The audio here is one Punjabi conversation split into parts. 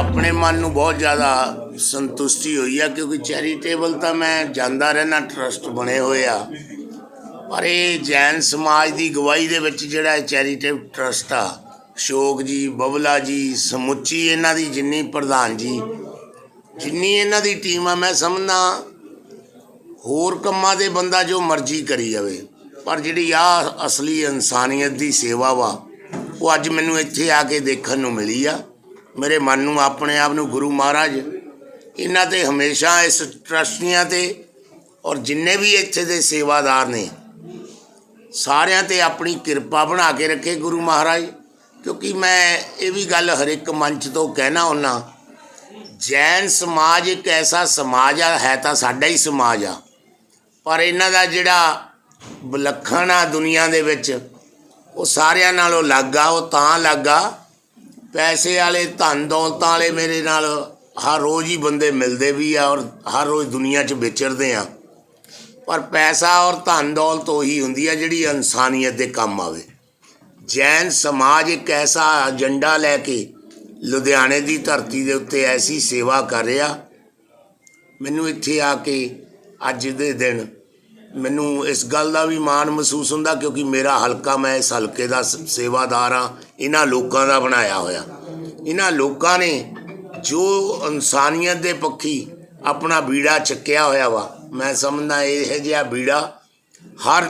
ਆਪਣੇ ਮਨ ਨੂੰ ਬਹੁਤ ਜ਼ਿਆਦਾ ਸੰਤੁਸ਼ਟੀ ਹੋਈ ਆ, ਕਿਉਂਕਿ ਚੈਰੀਟੇਬਲ ਤਾਂ ਮੈਂ ਜਾਂਦਾ ਰਹਿਣਾ ਟਰਸਟ ਬਣੇ ਹੋਏ ਆ। ਪਰ ਇਹ ਜੈਨ ਸਮਾਜ ਦੀ ਗਵਾਹੀ ਦੇ ਵਿੱਚ ਜਿਹੜਾ ਇਹ ਚੈਰੀਟੇਬਲ ਟਰਸਟ ਆ, ਅਸ਼ੋਕ ਜੀ, ਬਬਲਾ ਜੀ, ਸਮੁੱਚੀ ਇਹਨਾਂ ਦੀ ਜਿੰਨੀ ਪ੍ਰਧਾਨ ਜੀ, ਜਿੰਨੀ ਇਹਨਾਂ ਦੀ ਟੀਮ ਆ, ਮੈਂ ਸਮਝਦਾ ਹੋਰ ਕੰਮਾਂ ਦੇ ਬੰਦਾ ਜੋ ਮਰਜ਼ੀ ਕਰੀ ਜਾਵੇ, ਪਰ ਜਿਹੜੀ ਆ ਅਸਲੀ ਇਨਸਾਨੀਅਤ ਦੀ ਸੇਵਾ ਵਾ, ਉਹ ਅੱਜ ਮੈਨੂੰ ਇੱਥੇ ਆ ਕੇ ਦੇਖਣ ਨੂੰ ਮਿਲੀ ਆ। ਮੇਰੇ ਮਨ ਨੂੰ, ਆਪਣੇ ਆਪ ਨੂੰ ਗੁਰੂ ਮਹਾਰਾਜ ਇਹਨਾਂ ਤੇ ਹਮੇਸ਼ਾ ਇਸ ਟਰਸਟੀਆਂ ਤੇ ਔਰ ਜਿੰਨੇ ਵੀ ਇੱਥੇ ਦੇ ਸੇਵਾਦਾਰ ਨੇ, ਸਾਰਿਆਂ ਤੇ ਆਪਣੀ ਕਿਰਪਾ ਬਣਾ ਕੇ ਰੱਖੇ ਗੁਰੂ ਮਹਾਰਾਜ। ਕਿਉਂਕਿ ਮੈਂ ਇਹ ਵੀ ਗੱਲ ਹਰ ਇੱਕ ਮੰਚ ਤੋਂ ਕਹਿਣਾ ਹੁੰਨਾ ਜੈਨ ਸਮਾਜ ਇੱਕ ਐਸਾ ਸਮਾਜ ਆ, ਹੈ ਤਾਂ ਸਾਡਾ ਹੀ ਸਮਾਜ ਆ। ਪਰ ਇਹਨਾਂ ਦਾ ਜਿਹੜਾ ਵਿਲੱਖਣ ਆ ਦੁਨੀਆ ਦੇ ਵਿੱਚ, ਉਹ ਸਾਰਿਆਂ ਨਾਲੋਂ ਅਲੱਗ ਆ, ਉਹ ਤਾਂ ਅਲੱਗ ਆ। ਪੈਸੇ ਵਾਲੇ, ਧਨ ਦੌਲਤਾਂ ਵਾਲੇ ਮੇਰੇ ਨਾਲ ਹਰ ਰੋਜ਼ ਹੀ ਬੰਦੇ ਮਿਲਦੇ ਵੀ ਆ ਔਰ ਹਰ ਰੋਜ਼ ਦੁਨੀਆ 'ਚ ਵਿਚਰਦੇ ਆ। ਪਰ ਪੈਸਾ ਔਰ ਧਨ ਦੌਲਤ ਉਹੀ ਹੁੰਦੀ ਆ ਜਿਹੜੀ ਇਨਸਾਨੀਅਤ ਦੇ ਕੰਮ ਆਵੇ। ਜੈਨ ਸਮਾਜ ਇੱਕ ਐਸਾ ਏਜੰਡਾ ਲੈ ਕੇ ਲੁਧਿਆਣੇ ਦੀ ਧਰਤੀ ਦੇ ਉੱਤੇ ਐਸੀ ਸੇਵਾ ਕਰ ਰਿਹਾ। ਮੈਨੂੰ ਇੱਥੇ ਆ ਕੇ ਅੱਜ ਦੇ ਦਿਨ ਮੈਨੂੰ ਇਸ ਗੱਲ ਦਾ ਵੀ ਮਾਣ ਮਹਿਸੂਸ ਹੁੰਦਾ ਕਿਉਂਕਿ ਮੇਰਾ ਹਲਕਾ ਮੈਂ ਇਸ ਹਲਕੇ ਦਾ ਸ- ਸੇਵਾਦਾਰ ਆ ਇਹਨਾਂ ਲੋਕਾਂ ਦਾ ਬਣਾਇਆ ਹੋਇਆ। ਇਹਨਾਂ ਲੋਕਾਂ ਨੇ ਜੋ ਇਨਸਾਨੀਅਤ ਦੇ ਪੱਖੀ ਆਪਣਾ ਬੀੜਾ ਚੱਕਿਆ ਹੋਇਆ ਵਾ, ਮੈਂ ਸਮਝਦਾ ਇਹ ਜਿਹਾ ਬੀੜਾ ਹਰ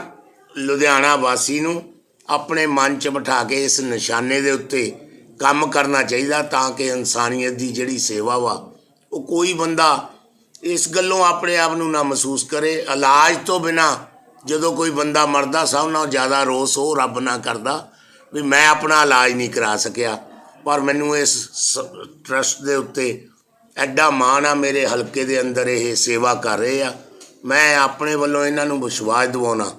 ਲੁਧਿਆਣਾ ਵਾਸੀ ਨੂੰ ਆਪਣੇ ਮਨ 'ਚ ਬਿਠਾ ਕੇ ਇਸ ਨਿਸ਼ਾਨੇ ਦੇ ਉੱਤੇ ਕੰਮ ਕਰਨਾ ਚਾਹੀਦਾ ਤਾਂ ਕਿ ਇਨਸਾਨੀਅਤ ਦੀ ਜਿਹੜੀ ਸੇਵਾ ਵਾ, ਉਹ ਕੋਈ ਬੰਦਾ ਇਸ ਗੱਲੋਂ ਆਪਣੇ ਆਪ ਨੂੰ ਨਾ ਮਹਿਸੂਸ ਕਰੇ। ਇਲਾਜ ਤੋਂ ਬਿਨਾ ਜਦੋਂ ਕੋਈ ਬੰਦਾ ਮਰਦਾ, ਸਭ ਨਾਲੋਂ ਜ਼ਿਆਦਾ ਰੋਸ ਉਹ ਰੱਬ ਨਾ ਕਰਦਾ ਵੀ ਮੈਂ ਆਪਣਾ ਇਲਾਜ ਨਹੀਂ ਕਰਾ ਸਕਿਆ। ਪਰ ਮੈਨੂੰ ਇਸ ਟਰਸਟ ਦੇ ਉੱਤੇ ਐਡਾ ਮਾਣ ਆ, ਮੇਰੇ ਹਲਕੇ ਦੇ ਅੰਦਰ ਇਹ ਸੇਵਾ ਕਰ ਰਹੇ ਆ। ਮੈਂ ਆਪਣੇ ਵੱਲੋਂ ਇਹਨਾਂ ਨੂੰ ਵਿਸ਼ਵਾਸ ਦਿਵਾਉਣਾ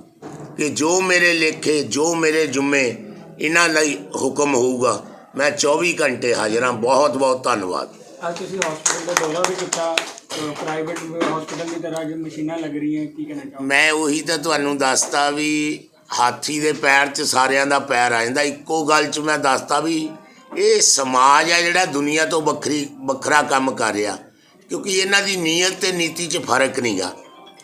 ਕਿ ਜੋ ਮੇਰੇ ਲੇਖੇ, ਜੋ ਮੇਰੇ ਜੁਮੇ ਇਹਨਾਂ ਲਈ ਹੁਕਮ ਹੋਊਗਾ, ਮੈਂ 24 ਘੰਟੇ ਹਾਜ਼ਰ ਹਾਂ। ਬਹੁਤ ਬਹੁਤ ਧੰਨਵਾਦ। ਅੱਜ ਤੁਸੀਂ ਹਸਪੀਟਲ ਦਾ ਦੌਰਾ ਵੀ ਕੀਤਾ। ਪ੍ਰਾਈਵੇਟ ਹਸਪੀਟਲ ਦੀ ਤਰ੍ਹਾਂ ਜੋ ਮਸ਼ੀਨਾਂ ਲੱਗ ਰਹੀਆਂ, ਕੀ ਕਹਿਣਾ ਚਾਹੋਗੇ? ਮੈਂ ਉਹੀ ਤਾਂ ਤੁਹਾਨੂੰ ਦੱਸਤਾ ਵੀ ਹਾਥੀ ਦੇ ਪੈਰ 'ਚ ਸਾਰਿਆਂ ਦਾ ਪੈਰ ਆ ਜਾਂਦਾ। ਇੱਕੋ ਗੱਲ 'ਚ ਮੈਂ ਦੱਸਤਾ ਵੀ ਇਹ ਸਮਾਜ ਆ ਜਿਹੜਾ ਦੁਨੀਆ ਤੋਂ ਵੱਖਰੀ, ਵੱਖਰਾ ਕੰਮ ਕਰ ਰਿਹਾ। ਕਿਉਂਕਿ ਇਹਨਾਂ ਦੀ ਨੀਅਤ ਤੇ ਨੀਤੀ 'ਚ ਫ਼ਰਕ ਨਹੀਂਗਾ।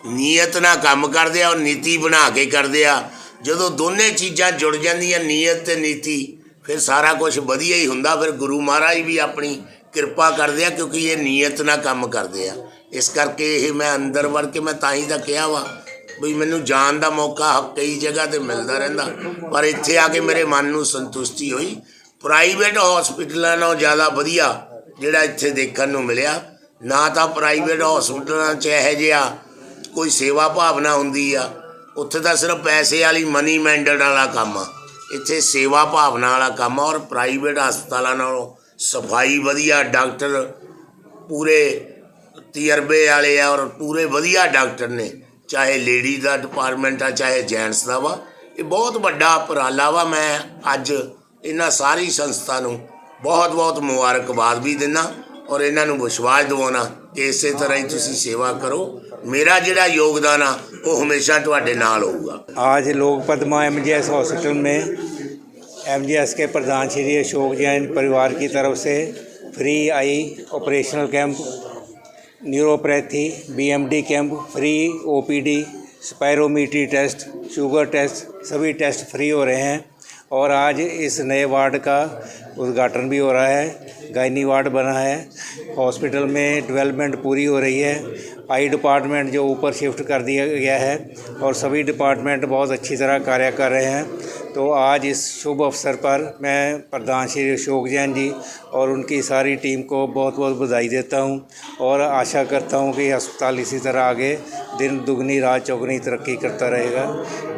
ਨੀਅਤ ਨਾਲ ਕੰਮ ਕਰਦੇ ਆ ਔਰ ਨੀਤੀ ਬਣਾ ਕੇ ਕਰਦੇ ਆ। ਜਦੋਂ ਦੋਨੇ ਚੀਜ਼ਾਂ ਜੁੜ ਜਾਂਦੀਆਂ, ਨੀਅਤ ਤੇ ਨੀਤੀ, ਫਿਰ ਸਾਰਾ ਕੁਝ ਵਧੀਆ ਹੀ ਹੁੰਦਾ। ਫਿਰ ਗੁਰੂ ਮਹਾਰਾਜ ਵੀ ਆਪਣੀ ਕਿਰਪਾ ਕਰਦੇ ਆ ਕਿਉਂਕਿ ਇਹ ਨੀਅਤ ਨਾਲ ਕੰਮ ਕਰਦੇ ਆ। ਇਸ ਕਰਕੇ ਇਹ ਮੈਂ ਅੰਦਰ ਵੜ ਕੇ ਮੈਂ ਤਾਂ ਹੀ ਤਾਂ ਕਿਹਾ ਵਾ ਵੀ ਮੈਨੂੰ ਜਾਣ ਦਾ ਮੌਕਾ ਕਈ ਜਗ੍ਹਾ ਤੇ ਮਿਲਦਾ ਰਹਿੰਦਾ। ਪਰ ਇੱਥੇ ਆ ਕੇ ਮੇਰੇ ਮਨ ਨੂੰ ਸੰਤੁਸ਼ਟੀ ਹੋਈ। ਪ੍ਰਾਈਵੇਟ ਹਸਪੀਟਲਾਂ ਨਾਲੋਂ ਜ਼ਿਆਦਾ ਵਧੀਆ ਜਿਹੜਾ ਇੱਥੇ ਦੇਖਣ ਨੂੰ ਮਿਲਿਆ। ਨਾ ਤਾਂ ਪ੍ਰਾਈਵੇਟ ਹਸਪੀਟਲਾਂ 'ਚ ਇਹੋ ਜਿਹਾ ਕੋਈ ਸੇਵਾ ਭਾਵਨਾ ਹੁੰਦੀ ਆ। ਉੱਥੇ ਤਾਂ ਸਿਰਫ ਪੈਸੇ ਵਾਲੀ ਮਨੀ ਮੈਂਡਲ ਵਾਲਾ ਕੰਮ ਆ। ਇੱਥੇ ਸੇਵਾ ਭਾਵਨਾ ਵਾਲਾ ਕੰਮ ਆ ਔਰ ਪ੍ਰਾਈਵੇਟ ਹਸਪਤਾਲਾਂ ਨਾਲੋਂ ਸਫਾਈ ਵਧੀਆ ਡਾਕਟਰ ਪੂਰੇ ਤਜਰਬੇ ਵਾਲੇ ਆ ਔਰ ਪੂਰੇ ਵਧੀਆ ਡਾਕਟਰ ਨੇ ਚਾਹੇ ਲੇਡੀ ਦਾ ਡਿਪਾਰਟਮੈਂਟ ਆ ਚਾਹੇ ਜੈਂਟਸ ਦਾ ਵਾ ਇਹ ਬਹੁਤ ਵੱਡਾ ਉਪਰਾਲਾ ਵਾ ਮੈਂ ਅੱਜ ਇਹਨਾਂ ਸਾਰੀ ਸੰਸਥਾ ਨੂੰ ਬਹੁਤ ਬਹੁਤ ਮੁਬਾਰਕਬਾਦ ਵੀ ਦਿੰਦਾ ਔਰ ਇਹਨਾਂ ਨੂੰ ਵਿਸ਼ਵਾਸ ਦਿਵਾਉਣਾ ਕਿ ਇਸੇ ਤਰ੍ਹਾਂ ਹੀ ਤੁਸੀਂ ਸੇਵਾ ਕਰੋ ਮੇਰਾ ਜਿਹੜਾ ਯੋਗਦਾਨ ਆ ਉਹ ਹਮੇਸ਼ਾ ਤੁਹਾਡੇ ਨਾਲ ਹੋਊਗਾ आज लोक पद्मा एम हॉस्पिटल में एम के प्रधान श्री अशोक जैन परिवार की तरफ़ से free eye operational camp, neuropathy BMD camp, free OPD spirometry test, sugar test, सभी टेस्ट फ्री हो रहे हैं और आज इस नए वार्ड का उद्घाटन भी हो रहा है। गायनी वार्ड बना है। हॉस्पिटल में डेवलपमेंट पूरी हो रही है। आई डिपार्टमेंट जो ऊपर शिफ्ट कर दिया गया है और सभी डिपार्टमेंट बहुत अच्छी तरह कार्य कर रहे हैं। तो आज इस शुभ अवसर पर मैं प्रधान श्री अशोक जैन जी और उनकी सारी टीम को बहुत बहुत बधाई देता हूँ और आशा करता हूँ कि अस्पताल इसी तरह आगे दिन दुगनी, रात चौगनी तरक्की करता रहेगा।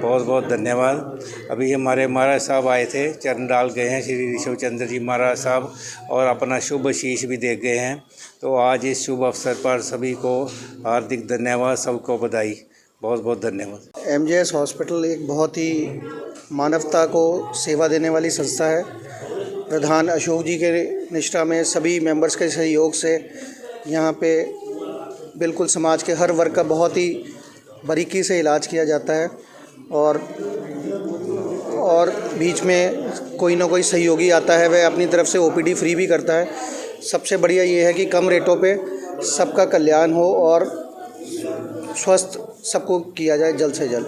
बहुत बहुत धन्यवाद। अभी हमारे महाराज साहब आए थे, चरण डाल गए हैं, श्री ऋषभ चंद्र जी महाराज साहब और अपना शुभ शीश भी दे गए हैं। तो आज इस शुभ अवसर पर सभी को हार्दिक धन्यवाद, सबको बधाई। बहुत बहुत धन्यवाद एम हॉस्पिटल एक बहुत ही मानवता को सेवा देने वाली संस्था है। प्रधान अशोक जी के निष्ठा में सभी मेंबर्स के सहयोग से यहाँ पे बिल्कुल समाज के हर वर्ग का बहुत ही बारीकी से इलाज किया जाता है और और बीच में कोई ना कोई सहयोगी आता है, वह अपनी तरफ़ से ओपीडी फ्री भी करता है। सबसे बढ़िया ये है कि कम रेटों पे सबका कल्याण हो और स्वस्थ सबको किया जाए जल्द से जल्द।